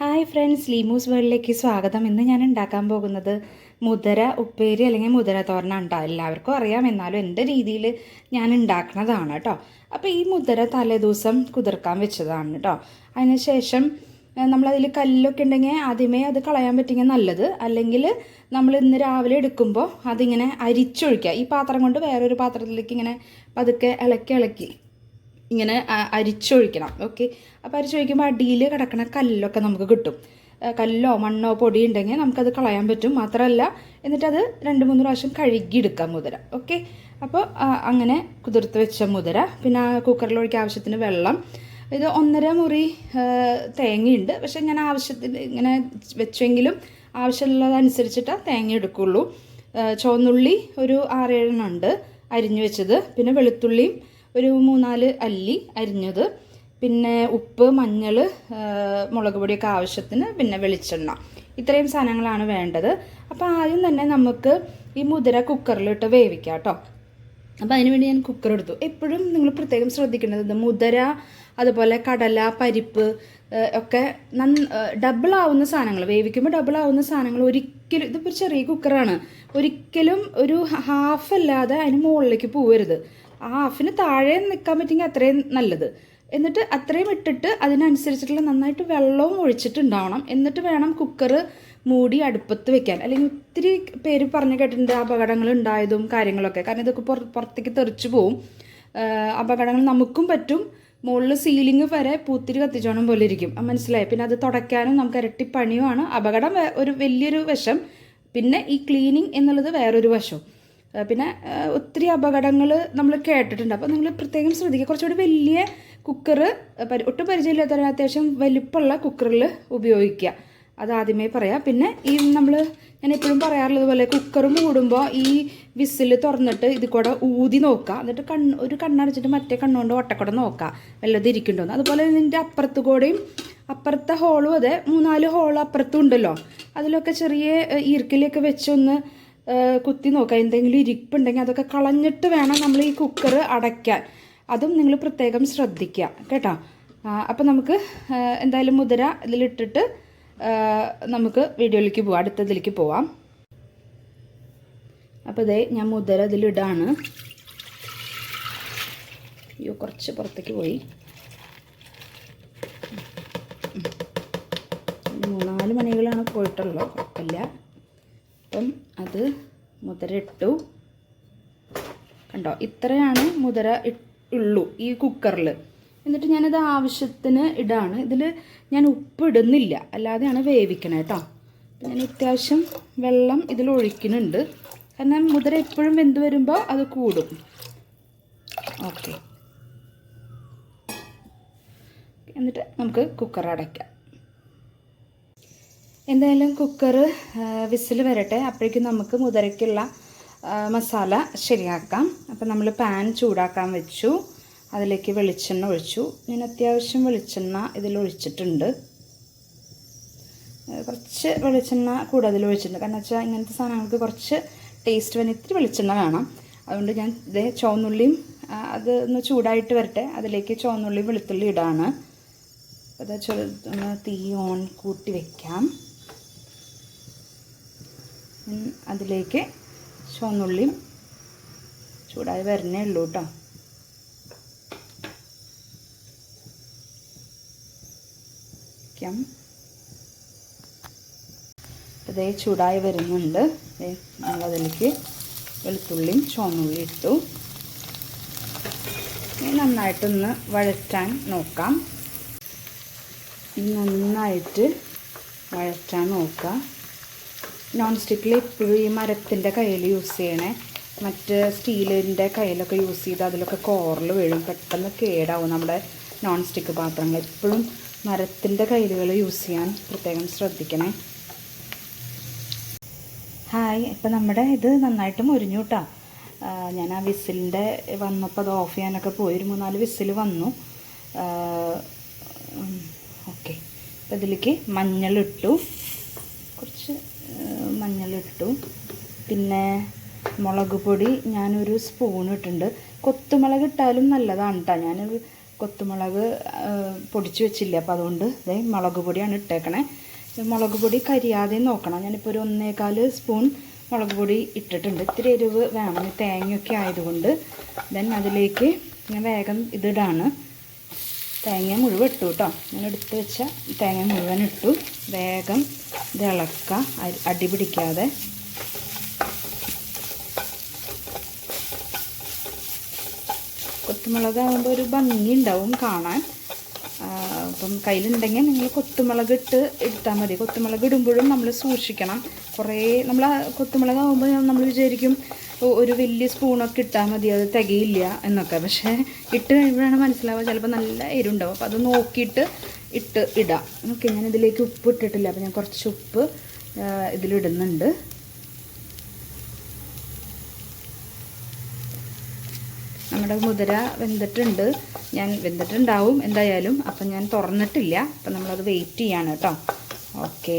Hi friends ലീമൂസ് വേൾഡിലേക്ക് സ്വാഗതം. ഇന്ന് ഞാൻ ഉണ്ടാക്കാൻ പോകുന്നത് മുതര ഉപ്പേരി അല്ലെങ്കിൽ മുതര തോരനാണ് കേട്ടോ എല്ലാവർക്കും അറിയാം. എന്നാലും എന്റെ രീതിയിൽ ഞാൻ ഉണ്ടാക്കുന്നതാണ് കേട്ടോ അപ്പോൾ ഈ മുതര തലേദിവസം കുതിർക്കാൻ വെച്ചതാണ് കേട്ടോ അതിനുശേഷം നമ്മളതിൽ കല്ലൊക്കെ ഉണ്ടെങ്കിൽ ആദ്യമേ അത് കളയാൻ പറ്റിയെങ്കിൽ നല്ലത്. അല്ലെങ്കിൽ നമ്മൾ ഇന്ന് രാവിലെ എടുക്കുമ്പോൾ അതിങ്ങനെ അരിച്ചൊഴിക്കുക. ഈ പാത്രം കൊണ്ട് വേറൊരു പാത്രത്തിലേക്ക് ഇങ്ങനെ പതുക്കെ ഇളക്കി ഇളക്കി ഇങ്ങനെ അരിച്ചൊഴിക്കണം. ഓക്കെ അപ്പോൾ അരിച്ചൊഴിക്കുമ്പോൾ അടിയിൽ കിടക്കുന്ന കല്ലൊക്കെ നമുക്ക് കിട്ടും. കല്ലോ മണ്ണോ പൊടി ഉണ്ടെങ്കിൽ നമുക്കത് കളയാൻ പറ്റും. മാത്രമല്ല എന്നിട്ടത് രണ്ട് മൂന്ന് പ്രാവശ്യം കഴുകിയെടുക്കാം മുതിര. ഓക്കെ അപ്പോൾ അങ്ങനെ കുതിർത്ത് വെച്ച മുതിര. പിന്നെ ഒഴിക്കാൻ ആവശ്യത്തിന് വെള്ളം. ഇത് ഒന്നര മുറി തേങ്ങയുണ്ട്. പക്ഷെ ഞാൻ ആവശ്യത്തിന് ഇങ്ങനെ വെച്ചെങ്കിലും ആവശ്യമുള്ളതനുസരിച്ചിട്ട് തേങ്ങ എടുക്കുള്ളൂ. ചുവന്നുള്ളി ഒരു ആറേഴെണ്ണം ഉണ്ട് അരിഞ്ഞു വെച്ചത്. പിന്നെ വെളുത്തുള്ളിയും ഒരു മൂന്നാൽ അല്ലി അരിഞ്ഞത്. പിന്നെ ഉപ്പ് മഞ്ഞൾ മുളക് പൊടിയൊക്കെ ആവശ്യത്തിന് പിന്നെ വെളിച്ചെണ്ണ. ഇത്രയും സാധനങ്ങളാണ് വേണ്ടത്. അപ്പോൾ ആദ്യം തന്നെ നമുക്ക് ഈ മുതിര കുക്കറിലിട്ട് വേവിക്കാം കേട്ടോ. അപ്പോൾ അതിനുവേണ്ടി ഞാൻ കുക്കർ എടുത്തു. എപ്പോഴും നിങ്ങൾ പ്രത്യേകം ശ്രദ്ധിക്കേണ്ടത് മുതിര അതുപോലെ കടല പരിപ്പ് ഒക്കെ നന്ന ഡബിൾ ആവുന്ന സാധനങ്ങൾ. വേവിക്കുമ്പോൾ ഡബിൾ ആവുന്ന സാധനങ്ങൾ ഒരിക്കലും ഇതിപ്പോൾ ചെറിയ കുക്കറാണ്. ഒരിക്കലും ഒരു ഹാഫ് അല്ലാതെ അതിന് മുകളിലേക്ക് പോവരുത്. ആ ഹാഫിന് താഴെ നിൽക്കാൻ പറ്റുമെങ്കിൽ അത്രയും നല്ലത്. എന്നിട്ട് അത്രയും ഇട്ടിട്ട് അതിനനുസരിച്ചിട്ടുള്ള നന്നായിട്ട് വെള്ളവും ഒഴിച്ചിട്ടുണ്ടാവണം. എന്നിട്ട് വേണം കുക്കർ മൂടി അടുപ്പത്ത് വെക്കാൻ. അല്ലെങ്കിൽ ഒത്തിരി പേര് പറഞ്ഞു കേട്ടിട്ടുണ്ട് അപകടങ്ങൾ ഉണ്ടായതും കാര്യങ്ങളൊക്കെ. കാരണം ഇതൊക്കെ പുറ പുറത്തേക്ക് തെറിച്ചു പോവും. അപകടങ്ങൾ നമുക്കും പറ്റും. മുകളിൽ സീലിംഗ് വരെ പൂത്തിരി കത്തിച്ചോണം പോലെ ഇരിക്കും. മനസ്സിലായി? പിന്നെ അത് തുടയ്ക്കാനും നമുക്ക് ഇരട്ടി പണിയുമാണ്. അപകടം ഒരു വലിയൊരു വശം. പിന്നെ ഈ ക്ലീനിങ് എന്നുള്ളത് വേറൊരു വശം. പിന്നെ ഒത്തിരി അപകടങ്ങൾ നമ്മൾ കേട്ടിട്ടുണ്ട്. അപ്പോൾ നിങ്ങൾ പ്രത്യേകം ശ്രദ്ധിക്കുക. കുറച്ചുകൂടി വലിയ കുക്കർ ഒട്ടും പരിചയമില്ലാത്തവരെ അത്യാവശ്യം വലിപ്പമുള്ള കുക്കറിൽ ഉപയോഗിക്കുക. അത് ആദ്യമേ പറയാം. പിന്നെ ഈ നമ്മൾ ഞാൻ എപ്പോഴും പറയാറുള്ളതുപോലെ കുക്കർ മൂടുമ്പോൾ ഈ വിസിൽ തുറന്നിട്ട് ഇത് കൂടെ ഊതി നോക്കുക. എന്നിട്ട് കണ്ണ് ഒരു കണ്ണടച്ചിട്ട് മറ്റേ കണ്ണുകൊണ്ട് ഒട്ടക്കൂടെ നോക്കുക. വല്ലതും ഇരിക്കുന്നുണ്ടോ അതുപോലെ ഇതിന്റെ അപ്പുറത്ത് കൂടെയും അപ്പുറത്തെ ഹോളും അതെ മൂന്നാൽ ഹോൾ അപ്പുറത്തും ഉണ്ടല്ലോ. അതിലൊക്കെ ചെറിയ ഈർക്കിലൊക്കെ വെച്ചൊന്ന് കുത്തി നോക്കുക. എന്തെങ്കിലും ഇരിപ്പുണ്ടെങ്കിൽ അതൊക്കെ കളഞ്ഞിട്ട് വേണം നമ്മൾ ഈ കുക്കർ അടയ്ക്കാൻ. അതും നിങ്ങൾ പ്രത്യേകം ശ്രദ്ധിക്കുക. കേട്ടോ? അപ്പം നമുക്ക് എന്തായാലും മുതിര ഇതിലിട്ടിട്ട് നമുക്ക് വീഡിയോയിലേക്ക് പോവാം. അടുത്തതിലേക്ക് പോവാം. അപ്പോൾ ഇതേ ഞാൻ മുതിര ഇതിലിടാണ്. അയ്യോ കുറച്ച് പുറത്തേക്ക് പോയി. മൂന്നാൽ മണികളാണ് പോയിട്ടുള്ളൂ കുഴപ്പമില്ല. അപ്പം അത് മുതിര ഇട്ടു. കണ്ടോ? ഇത്രയാണ് മുതിര ഉള്ളൂ ഈ കുക്കറിൽ എന്നിട്ട് ഞാനത് ആവശ്യത്തിന് ഇടാണ്. ഇതിൽ ഞാൻ ഉപ്പ് ഇടുന്നില്ല. അല്ലാതെയാണ് വേവിക്കണേ കേട്ടോ ഞാൻ അത്യാവശ്യം വെള്ളം ഇതിൽ ഒഴിക്കുന്നുണ്ട്. കാരണം മുതിര എപ്പോഴും വെന്ത് വരുമ്പോൾ അത് കൂടും. ഓക്കെ. എന്നിട്ട് നമുക്ക് കുക്കർ അടയ്ക്കാം. എന്തായാലും കുക്കർ വിസിൽ വരട്ടെ. അപ്പോഴേക്കും നമുക്ക് മുതരയ്ക്കുള്ള മസാല ശരിയാക്കാം. അപ്പം നമ്മൾ പാൻ ചൂടാക്കാൻ വെച്ചു. അതിലേക്ക് വെളിച്ചെണ്ണ ഒഴിച്ചു. ഞാൻ അത്യാവശ്യം വെളിച്ചെണ്ണ ഇതിൽ ഒഴിച്ചിട്ടുണ്ട്. കുറച്ച് വെളിച്ചെണ്ണ കൂടുതൽ ഒഴിച്ചിട്ടുണ്ട്. കാരണം വെച്ചാൽ ഇങ്ങനത്തെ സാധനങ്ങൾക്ക് കുറച്ച് ടേസ്റ്റ് വരാൻ ഇത്തിരി വെളിച്ചെണ്ണ വേണം. അതുകൊണ്ട് ഞാൻ ഇതേ ചുവന്നുള്ളിയും അത് ഒന്ന് ചൂടായിട്ട് വരട്ടെ. അതിലേക്ക് ചുവന്നുള്ളിയും വെളുത്തുള്ളി ഇടാണ്. അത് ചെറു തീ ഓൺ കൂട്ടി വെക്കാം. ഉം, അതിലേക്ക് ചുവന്നുള്ളിയും ചൂടായി വരണേ ഉള്ളൂ കേട്ടോ വയ്ക്കാം ഇതേ ചൂടായി വരുന്നുണ്ട്. നമ്മളതിലേക്ക് വെളുത്തുള്ളിയും ചുവന്നുള്ളി ഇട്ടു. ഇനി നന്നായിട്ടൊന്ന് വഴറ്റാൻ നോക്കാം. നന്നായിട്ട് വഴറ്റാൻ നോക്കുക നോൺ സ്റ്റിക്കിൽ എപ്പോഴും ഈ മരത്തിന്റെ കയ്യിൽ യൂസ് ചെയ്യണേ. മറ്റ് സ്റ്റീലിന്റെ കയ്യിലൊക്കെ യൂസ് ചെയ്ത് അതിലൊക്കെ കോറൽ വീഴും. പെട്ടെന്ന് കേടാവും നമ്മുടെ നോൺ സ്റ്റിക്ക് പാത്രങ്ങൾ. എപ്പോഴും മരത്തിന്റെ കയ്യിലുകൾ യൂസ് ചെയ്യാൻ പ്രത്യേകം ശ്രദ്ധിക്കണേ. ഹായ് ഇപ്പം നമ്മുടെ ഇത് നന്നായിട്ട് മുരിഞ്ഞു ഞാൻ ആ വിസിലിന്റെ വന്നപ്പോൾ അത് ഓഫ് ചെയ്യാനൊക്കെ പോയി. ഒരു മൂന്നാൽ വിസിൽ വന്നു. ഓക്കെ അപ്പം ഇതിലേക്ക് മഞ്ഞളിട്ടു. മഞ്ഞളിട്ടു പിന്നെ മുളക് പൊടി ഞാനൊരു സ്പൂൺ ഇട്ടിട്ടുണ്ട്. കൊത്തുമുളക് ഇട്ടാലും നല്ലതാണ് കേട്ടോ ഞാൻ കൊത്തുമുളക് പൊടിച്ചു വെച്ചില്ല. അപ്പോൾ അതുകൊണ്ട് ഇതേ മുളക് പൊടിയാണ് ഇട്ടേക്കണേ. മുളക് പൊടി കരിയാതെ നോക്കണം. ഞാനിപ്പോൾ ഒരു ഒന്നേകാൽ സ്പൂൺ മുളക് പൊടി ഇട്ടിട്ടുണ്ട്. ഇത്തിരി എരിവ് വേണം. തേങ്ങയൊക്കെ ആയതുകൊണ്ട് ദെൻ അതിലേക്ക് ഞാൻ വേഗം ഇതിടാണ് തേങ്ങ മുഴുവൻ ഇട്ടു കേട്ടോ. ഞാൻ എടുത്ത് വെച്ച തേങ്ങ മുഴുവൻ ഇട്ടു. വേഗം അരി- അടി പിടിക്കാതെ. കൊത്തുമുളക് ആകുമ്പോൾ ഒരു ഭംഗി ഉണ്ടാവും കാണാൻ. അപ്പം കയ്യിലുണ്ടെങ്കിൽ നിങ്ങൾ കൊത്തുമുളക് ഇട്ട് എടുത്താൽ മതി. കൊത്തുമുളക് ഇടുമ്പോഴും നമ്മൾ സൂക്ഷിക്കണം. കുറേ നമ്മൾ കൊത്തുമുളക് ആകുമ്പോൾ നമ്മൾ വിചാരിക്കും ഒരു വലിയ സ്പൂണൊക്കെ ഇട്ടാൽ മതി അത് തികയില്ല എന്നൊക്കെ. പക്ഷേ ഇട്ട് കഴിയുമ്പോഴാണ് മനസ്സിലാവുക ചിലപ്പോൾ നല്ല എരിവുണ്ടാവും. അപ്പോൾ അത് നോക്കിയിട്ട് ഇട്ട് ഇടാം. ഓക്കെ ഞാൻ ഇതിലേക്ക് ഉപ്പ് ഇട്ടിട്ടില്ല. അപ്പോൾ ഞാൻ കുറച്ച് ഉപ്പ് ഇതിലിടുന്നുണ്ട്. നമ്മുടെ മുതിര വെന്തിട്ടുണ്ട്. ഞാൻ വെന്തിട്ടുണ്ടാവും എന്തായാലും. അപ്പം ഞാൻ തുറന്നിട്ടില്ല. അപ്പം നമ്മളത് വെയിറ്റ് ചെയ്യാണ് കേട്ടോ ഓക്കെ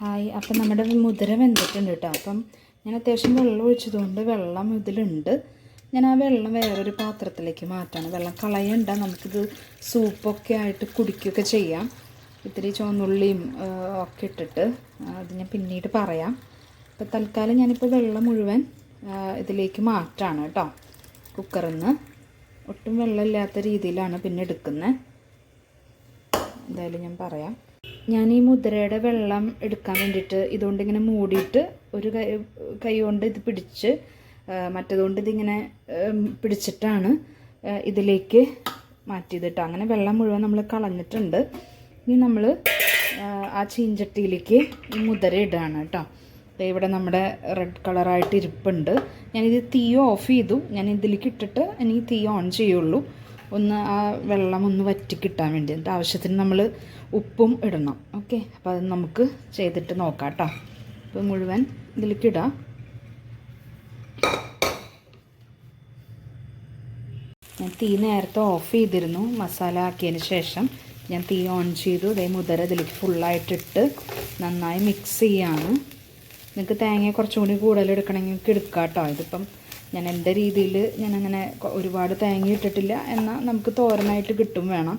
ഹായ് അപ്പം നമ്മുടെ മുതിര വെന്തിട്ടുണ്ട് കേട്ടോ അപ്പം ഞാൻ അത്യാവശ്യം വെള്ളം ഒഴിച്ചതുകൊണ്ട് വെള്ളം ഇതിലുണ്ട്. ഞാൻ ആ വെള്ളം വേറൊരു പാത്രത്തിലേക്ക് മാറ്റാണ്. വെള്ളം കളയണ്ട. നമുക്കിത് സൂപ്പൊക്കെ ആയിട്ട് കുടിക്കുകയൊക്കെ ചെയ്യാം. ഇത്തിരി ചുവന്നുള്ളിയും ഒക്കെ ഇട്ടിട്ട്. അത് ഞാൻ പിന്നീട് പറയാം. അപ്പോൾ തൽക്കാലം ഞാനിപ്പോൾ വെള്ളം മുഴുവൻ ഇതിലേക്ക് മാറ്റാണ് കേട്ടോ കുക്കറിൽ നിന്ന് ഒട്ടും വെള്ളമില്ലാത്ത രീതിയിലാണ് പിന്നെ എടുക്കുന്നത് എന്തായാലും ഞാൻ പറയാം. ഞാൻ ഈ മുദ്രയുടെ വെള്ളം എടുക്കാൻ വേണ്ടിയിട്ട് ഇതുകൊണ്ട് ഇങ്ങനെ മൂടിയിട്ട് ഒരു കൈ കൈ കൊണ്ട് ഇത് പിടിച്ച് മറ്റതുകൊണ്ട് ഇതിങ്ങനെ പിടിച്ചിട്ടാണ് ഇതിലേക്ക് മാറ്റിയതിട്ട്. അങ്ങനെ വെള്ളം മുഴുവൻ നമ്മൾ കളഞ്ഞിട്ടുണ്ട്. ഇനി നമ്മൾ ആ ചീഞ്ചട്ടിയിലേക്ക് ഈ മുദ്ര ഇടുകയാണ് കേട്ടോ. ഇവിടെ നമ്മുടെ റെഡ് കളറായിട്ട് ഇരിപ്പുണ്ട്. ഞാനിത് തീ ഓഫ് ചെയ്തു. ഞാൻ ഇതിലേക്ക് ഇട്ടിട്ട് ഇനി തീ ഓൺ ചെയ്യുള്ളൂ. ഒന്ന് ആ വെള്ളം ഒന്ന് വറ്റി കിട്ടാൻ വേണ്ടി. എന്നിട്ട് ആവശ്യത്തിന് നമ്മൾ ഉപ്പും ഇടണം. ഓക്കെ? അപ്പോൾ അത് നമുക്ക് ചെയ്തിട്ട് നോക്കാം കേട്ടോ അപ്പോൾ മുഴുവൻ ഇതിലേക്ക് ഇടാം. ഞാൻ തീ നേരത്തെ ഓഫ് ചെയ്തിരുന്നു. മസാല ആക്കിയതിന് ശേഷം ഞാൻ തീ ഓൺ ചെയ്തു. അതേ മുതര ഇതിലേക്ക് ഫുള്ളായിട്ടിട്ട് നന്നായി മിക്സ് ചെയ്യാണ്. നിങ്ങൾക്ക് തേങ്ങ കുറച്ചും കൂടി കൂടുതലെടുക്കണമെങ്കിൽ നിങ്ങൾക്ക് എടുക്കാം കേട്ടോ ഇതിപ്പം ഞാൻ എന്റെ രീതിയിൽ ഞാൻ അങ്ങനെ ഒരുപാട് തേങ്ങ ഇട്ടിട്ടില്ല. എന്നാൽ നമുക്ക് തോരനായിട്ട് കിട്ടും വേണം.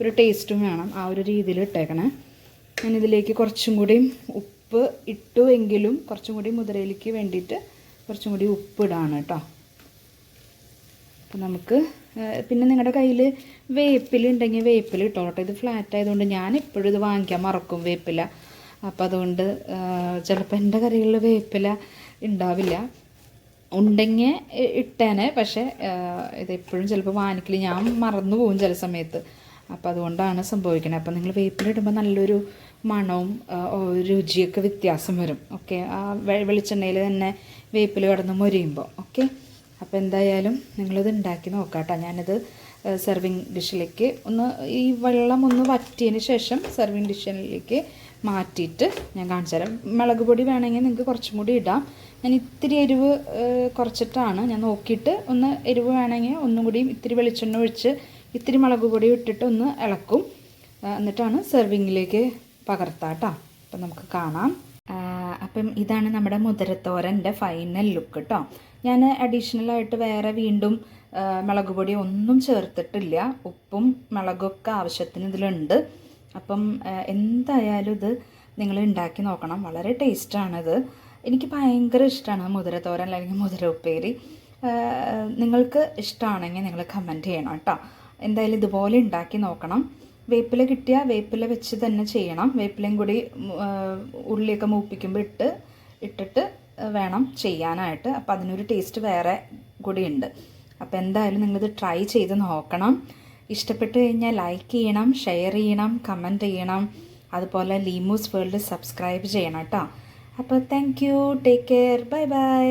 ഒരു ടേസ്റ്റും വേണം. ആ ഒരു രീതിയിൽ ഇട്ടേക്കണേ. ഞാനിതിലേക്ക് കുറച്ചും കൂടി ഉപ്പ് ഇട്ടു എങ്കിലും കുറച്ചും കൂടി മുതിരയിലേക്ക് വേണ്ടിയിട്ട് കുറച്ചും കൂടി ഉപ്പ് ഇടാണ് കേട്ടോ അപ്പം നമുക്ക് പിന്നെ നിങ്ങളുടെ കയ്യിൽ വേപ്പില ഉണ്ടെങ്കിൽ വേപ്പില കേട്ടോ ഇത് ഫ്ലാറ്റ് ആയതുകൊണ്ട് ഞാൻ എപ്പോഴും ഇത് വാങ്ങിക്കാൻ മറക്കും വേപ്പില. അപ്പം അതുകൊണ്ട് ചിലപ്പോൾ എന്റെ കറികളിൽ വേപ്പില ഉണ്ടാവില്ല ഉണ്ടെങ്കിൽ ഇട്ടേനെ പക്ഷേ ഇതെപ്പോഴും ചിലപ്പോൾ വാനിക്കൽ ഞാൻ മറന്നു പോകും ചില സമയത്ത്. അപ്പോൾ അതുകൊണ്ടാണ് സംഭവിക്കുന്നത് അപ്പോൾ നിങ്ങൾ വേപ്പില ഇടുമ്പോൾ നല്ലൊരു മണവും രുചിയൊക്കെ വ്യത്യാസം വരും. ഓക്കെ? ആ വെളിച്ചെണ്ണയിൽ തന്നെ വേപ്പില കിടന്ന് മൊരിയുമ്പോൾ ഓക്കെ? അപ്പോൾ എന്തായാലും നിങ്ങളിത് ഉണ്ടാക്കി നോക്കാം കേട്ടോ ഞാനിത് സെർവിങ് ഡിഷിലേക്ക് ഒന്ന് ഈ വെള്ളം ഒന്ന് വറ്റിയതിന് ശേഷം സെർവിങ് ഡിഷിലേക്ക് മാറ്റിയിട്ട് ഞാൻ കാണിച്ചു തരാം. മുളക് പൊടി വേണമെങ്കിൽ നിങ്ങൾക്ക് കുറച്ചും കൂടി ഇടാം. ഞാൻ ഇത്തിരി എരിവ് കുറച്ചിട്ടാണ്. ഞാൻ നോക്കിയിട്ട് ഒന്ന് എരിവ് വേണമെങ്കിൽ ഒന്നും കൂടി ഇത്തിരി വെളിച്ചെണ്ണ ഒഴിച്ച് ഇത്തിരി മുളക് പൊടി ഇട്ടിട്ട് ഒന്ന് ഇളക്കും. എന്നിട്ടാണ് സെർവിങ്ങിലേക്ക് പകർത്താം കേട്ടോ. അപ്പം നമുക്ക് കാണാം. അപ്പം ഇതാണ് നമ്മുടെ മുതിരത്തോരന്റെ ഫൈനൽ ലുക്ക് കേട്ടോ. ഞാൻ അഡീഷണലായിട്ട് വേറെ വീണ്ടും മുളക് പൊടി ഒന്നും ചേർത്തിട്ടില്ല. ഉപ്പും മുളകൊക്കെ ആവശ്യത്തിന് ഇതിലുണ്ട്. അപ്പം എന്തായാലും ഇത് നിങ്ങൾ ഉണ്ടാക്കി നോക്കണം. വളരെ ടേസ്റ്റാണിത്. എനിക്ക് ഭയങ്കര ഇഷ്ടമാണ് മുതിരത്തോരൻ അല്ലെങ്കിൽ മുതിര ഉപ്പേരി നിങ്ങൾക്ക് ഇഷ്ടമാണെങ്കിൽ നിങ്ങൾ കമന്റ് ചെയ്യണം കേട്ടോ. എന്തായാലും ഇതുപോലെ ഉണ്ടാക്കി നോക്കണം. വേപ്പില കിട്ടിയാൽ വേപ്പില വെച്ച് തന്നെ ചെയ്യണം. വേപ്പിലയും കൂടി ഉള്ളിയൊക്കെ മൂപ്പിക്കുമ്പോൾ ഇട്ട് ഇട്ടിട്ട് വേണം ചെയ്യാനായിട്ട്. അപ്പോൾ അതിനൊരു ടേസ്റ്റ് വേറെ കൂടിയുണ്ട് അപ്പോൾ എന്തായാലും നിങ്ങളിത് ട്രൈ ചെയ്ത് നോക്കണം. ഇഷ്ടപ്പെട്ട് കഴിഞ്ഞാൽ ലൈക്ക് ചെയ്യണം ഷെയർ ചെയ്യണം കമന്റ് ചെയ്യണം. അതുപോലെ ലീമൂസ് വേൾഡ് സബ്സ്ക്രൈബ് ചെയ്യണം കേട്ടോ. അപ്പോൾ thank you take care bye bye